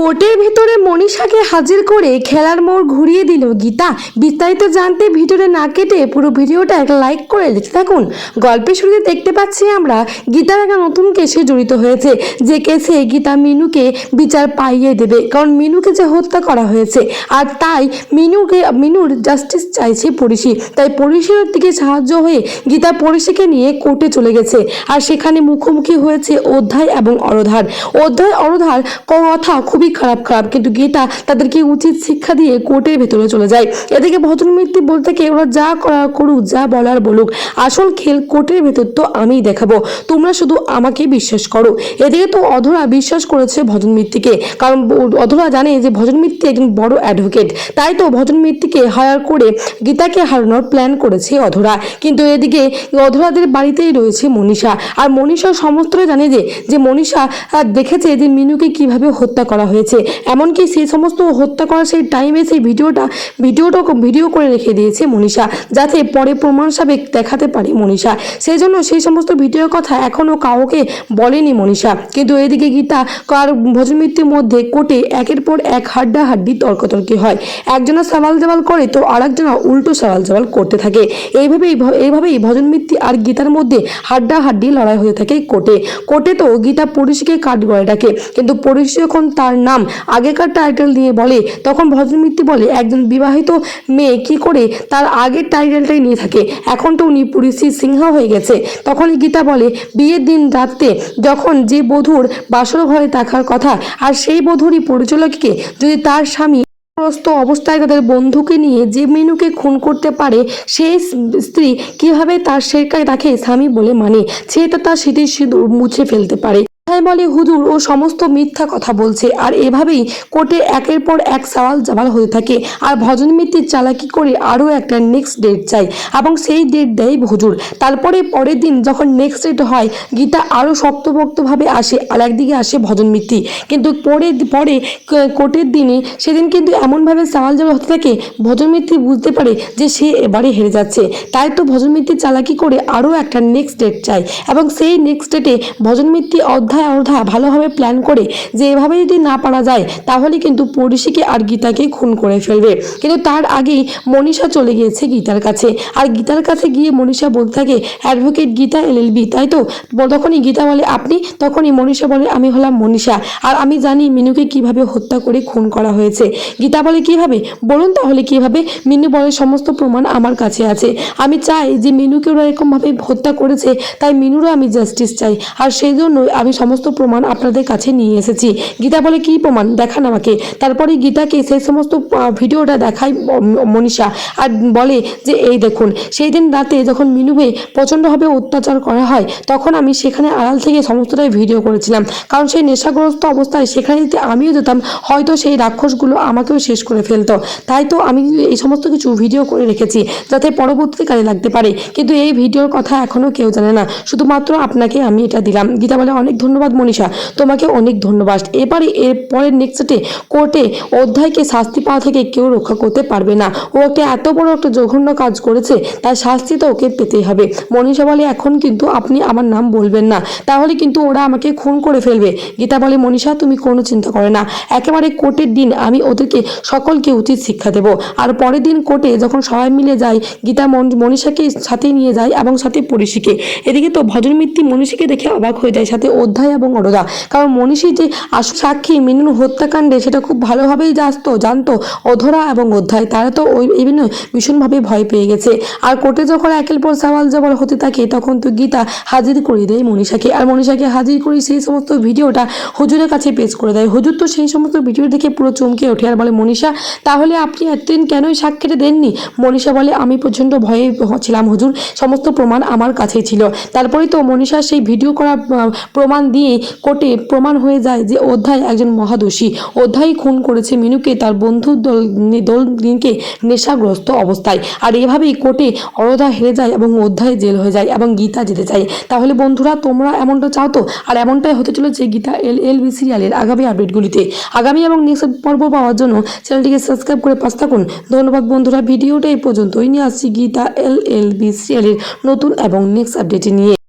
কোর্টের ভিতরে মনীষাকে হাজির করে খেলার মোড় ঘুরিয়ে দিল গীতা। বিস্তারিত জানতে ভিডিওটা না কেটে পুরো ভিডিওটা একটা লাইক করে দেখতে থাকুন। গল্পের শুরুতে দেখতে পাচ্ছি আমরা গীতার একটা নতুন কেসে জড়িত হয়েছে, যে কেসে গীতা মিনুকে বিচার পাইয়ে দেবে, কারণ মিনুকে যে হত্যা করা হয়েছে। আর তাই মিনুকে, মিনুর জাস্টিস চাইছে পরিষি তাই পরিষের দিকে সাহায্য হয়ে গীতা পরিষিকে নিয়ে কোর্টে চলে গেছে। আর সেখানে মুখোমুখি হয়েছে অধ্যায় এবং অরধার। অধ্যায়, অরধার কথা খুবই খারাপ খারাপ, কিন্তু গীতা তাদেরকে উচিত শিক্ষা দিয়ে কোর্টের ভেতরে চলে যায়। এদিকে ভদ্রমৃত্যু বলতে কি ওরা যা করা করুক, যা বলার বলুক, আসল খেল কোর্টের ভেতর তো আমিই দেখাবো। তোমরা শুধু আমাকে বিশ্বাস করো। এদিকে তো অধরা বিশ্বাস করেছে ভজন মিত্তিকে, কারণ অধরা জানে যে ভজন মিত্তি একজন বড় অ্যাডভোকেট তাই তো ভজন মিত্তিকে হায়ার করে গীতাকে হারানোর প্ল্যান করেছে অধরা। কিন্তু এদিকে অধরাদের বাড়িতেই রয়েছে মনীষা। আর মনীষা সমস্তই জানে যে যে মনীষা দেখেছে যে মিনুকে কীভাবে হত্যা করা হয়েছে। এমনকি সেই সমস্ত হত্যা করার সেই টাইমে সেই ভিডিওটা ভিডিওটা ভিডিও করে রেখে দিয়েছে মনীষা, যাতে পরে প্রমাণ সাবেক দেখাতে পারে মনীষা। সেই জন্য সেই সমস্ত ভিডিওর কথা এখনও কাউকে বলেনি মনীষা। কিন্তু এদিকে গীতা কার ভজনমৃত্যুর মধ্যে কোর্টে একের পর এক হাড্ডা হাড্ডি তর্কতর্কি হয়। একজনা সওয়াল জবাল করে তো আরেকজনা উল্টো সওয়াল জবাল করতে থাকে। এইভাবেই এইভাবেই ভজনমৃত্যু আর গীতার মধ্যে হাড্ডা হাড্ডি লড়াই হয়ে থাকে কোর্টে কোর্টে তো গীতা পরিষীকে কাঠ গড়ে ডাকে, কিন্তু পরিষী যখন তার নাম। আগেকার টাইটেল দিয়ে বলে, তখন ভজনমৃত্যু বলে, একজন বিবাহিত মেয়ে কি করে তার আগের টাইটেলটাই নিয়ে থাকে? এখন তো উনি পরিষী সিংহা হয়ে গেছে। তখনই গীতা বলে, বিয়ের দিন রাত্রে যখন যে বধূর বাসর ঘরে থাকার কথা, আর সেই বধূরই পরিচালককে যদি তার স্বামী অবস্থায় তাদের বন্ধুকে নিয়ে যে মেনুকে খুন করতে পারে, সেই স্ত্রী কীভাবে তার শেরকে তাকে স্বামী বলে মানে? সে তো তার স্মৃতির সিঁদুর মুছে ফেলতে পারে। বলে হুজুর ও সমস্ত মিথ্যা কথা বলছে। আর এভাবেই কোর্টে একের পর এক সওয়াল জবাল হতে থাকে। আর ভজন মিত্তির চালাকি করে আরও একটা নেক্সট ডেট চাই। এবং সেই ডেট দেয় হুজুর। তারপরে পরের দিন যখন নেক্সট ডেট হয়, গীতা আরও শক্তপোক্তভাবে আসে আর একদিকে আসে ভজন মিত্তি। কিন্তু পরে পরে কোর্টের দিনে সেদিন কিন্তু এমনভাবে সওয়াল জবাল হতে থাকে, ভজন মিত্তি বুঝতে পারে যে সে এবারে হেরে যাচ্ছে। তাই তো ভজন মিত্তি চালাকি করে আরও একটা নেক্সট ডেট চাই। এবং সেই নেক্সট ডেটে ভজন মিত্তি অধ্যায় অর্ধা, ভালোভাবে প্ল্যান করে যে এভাবে যদি না পারা যায়, তাহলে কিন্তু পড়শিকে আর গীতাকে খুন করে ফেলবে। কিন্তু তার আগেই মনীষা চলে গিয়েছে গীতার কাছে। আর গীতার কাছে গিয়ে মনীষা বলতে থাকে অ্যাডভোকেট গীতা এলএলবি তাই তো? তখনই গীতা বলে আপনি, তখনই মনীষা বলে, আমি হলাম মনীষা। আর আমি জানি মিনুকে কীভাবে হত্যা করে খুন করা হয়েছে। গীতা বলে কীভাবে? বলুন তাহলে কীভাবে? মিনু বলে, সমস্ত প্রমাণ আমার কাছে আছে। আমি চাই যে মিনুকে ওরা এরকমভাবে হত্যা করেছে, তাই মিনুরও আমি জাস্টিস চাই। আর সেই জন্যই আমি সমস্ত প্রমাণ আপনাদের কাছে নিয়ে এসেছি। গীতা বলে, কি প্রমাণ? দেখান আমাকে। তারপরে গীতাকে সেই সমস্ত ভিডিওটা দেখায় মনীষা। আর বলে যে, এই দেখুন সেই দিন রাতে যখন মিনুকে প্রচণ্ডভাবে অত্যাচার করা হয়, তখন আমি সেখানে আড়াল থেকে সমস্তটাই ভিডিও করেছিলাম। কারণ সেই নেশাগ্রস্ত অবস্থায় সেখানে যদি আমিও যেতাম, হয়তো সেই রাক্ষসগুলো আমাকেও শেষ করে ফেলতো। তাই তো আমি এই সমস্ত কিছু ভিডিও করে রেখেছি, যাতে পরবর্তীতে কাজে লাগতে পারে। কিন্তু এই ভিডিওর কথা এখনও কেউ জানে না। শুধুমাত্র আপনাকে আমি এটা দিলাম। গীতা বলে, অনেক ধন্যবাদ। মনীষা। তোমাকে অনেক ধন্যবাদ। এবারে এর পরের নেক্সটে কোর্টে অধ্যায়কে শাস্তি পাওয়া থেকে কেউ রক্ষা করতে পারবে না। ও একটা এত বড় একটা জঘন্য কাজ করেছে, তার শাস্তি তো ওকে পেতেই হবে। মনীষা বলে, এখন কিন্তু আপনি আমার নাম বলবেন না। তাহলে কিন্তু ওরা আমাকে খুন করে ফেলবে। গীতা বলে, মনীষা, তুমি কোনো চিন্তা করে না। একেবারে কোর্টের দিন আমি ওদেরকে সকলকে উচিত শিক্ষা দেব। আর পরের দিন কোর্টে যখন সবাই মিলে যায়, গীতা মনীষাকে সাথে নিয়ে যায় এবং সাথে পরিষীকে এদিকে তো ভজন মিত্তি মনীষীকে দেখে অবাক হয়ে যায়, সাথে অধ্যায় এবং অরোদা কারণ মনীষী যে সাক্ষী মিনুন হত্যাকাণ্ডে সেটা খুব ভালোভাবেই জানতো জানতো অধরা এবং অধ্যায়। তারা তো ওই জন্য ভীষণভাবে ভয় পেয়ে গেছে। আর কোর্টে যখন একের পর সওয়াল জবাল হতে থাকে, তখন তো গীতা হাজির করে দেয় মনীষাকে। আর মনীষাকে হাজির করে সেই সমস্ত ভিডিওটা হুজুরের কাছে পেশ করে দেয়। হুজুর তো সেই সমস্ত ভিডিও দেখে পুরো চমকে ওঠে আর বলে, মনীষা, তাহলে আপনি এতদিন কেনই সাক্ষীটা দেননি? মনীষা বলে, আমি প্রচণ্ড ভয়ে ছিলাম হুজুর। সমস্ত প্রমাণ আমার কাছেই ছিল। তারপরে তো মনীষা সেই ভিডিও করা প্রমাণ দিয়ে কোর্টে প্রমাণ হয়ে যায় যে অধ্যায় একজন মহাদোষী। অধ্যায় খুন করেছে মিনুকে, তার বন্ধু দল দল দিনকে নেশাগ্রস্ত অবস্থায়। আর এভাবেই কোর্টে অরোধা হেরে যায় এবং অধ্যায় জেল হয়ে যায় এবং গীতা যেতে চায়। তাহলে বন্ধুরা, তোমরা এমনটা চাও তো? আর এমনটাই হতে চলেছে গীতা এল এল বি সিরিয়ালের আগামী আপডেটগুলিতে। আগামী এবং নেক্সট পর্ব পাওয়ার জন্য চ্যানেলটিকে সাবস্ক্রাইব করে পাশ থাকুন। ধন্যবাদ বন্ধুরা, ভিডিওটা এই পর্যন্তই। নিয়ে আসছি গীতা এল এল বি সিরিয়ালের নতুন এবং নেক্সট আপডেট নিয়ে।